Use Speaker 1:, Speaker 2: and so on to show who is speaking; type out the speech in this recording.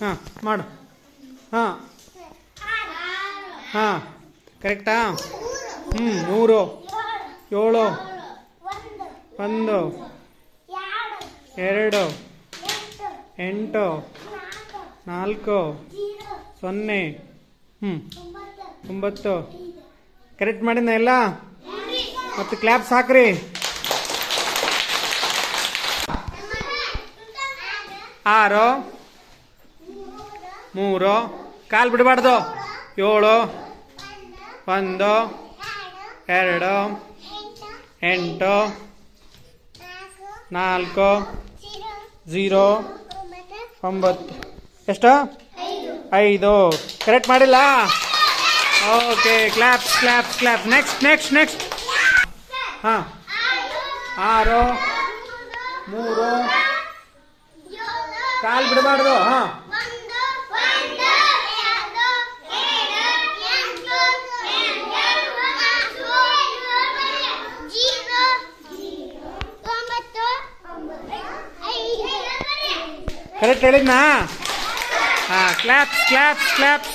Speaker 1: ಹಾಂ, ಮಾಡು. ಹಾಂ. ಹಾಂ, ಕರೆಕ್ಟಾ? ಹ್ಞೂ ಮೂರು, ಏಳು, ಒಂದು, ಎರಡು, ಎಂಟು, ನಾಲ್ಕು, ಸೊನ್ನೆ ಹ್ಞೂ ಒಂಬತ್ತು. ಕರೆಕ್ಟ್ ಮಾಡಿದ್ನ ಎಲ್ಲ? ಮತ್ತು ಕ್ಲ್ಯಾಪ್ಸ್ ಹಾಕ್ರಿ ಆರು ಮೂರು. ಕಾಲು ಬಿಡಬಾರ್ದು. ಏಳು. ಒಂದು. ಎರಡು. ಎಂಟು. ನಾಲ್ಕು. ಝೀರೋ ಒಂಬತ್ತು. ಎಷ್ಟು? ಐದು. ಕರೆಕ್ಟ್ ಮಾಡಿಲ್ಲ? Okay claps claps clap next next next ಹಾಂ. ಆರು. ಮೂರು. ಕಾಲು ಬಿಡಬಾರ್ದು. ಹಾಂ. ಕರೆಕ್ಟ್ ಹೇಳಿದ್ನಾ ಹಾಂ ಕ್ಲಾಪ್ಸ್ ಕ್ಲಾಪ್ಸ್ ಕ್ಲಾಪ್ಸ್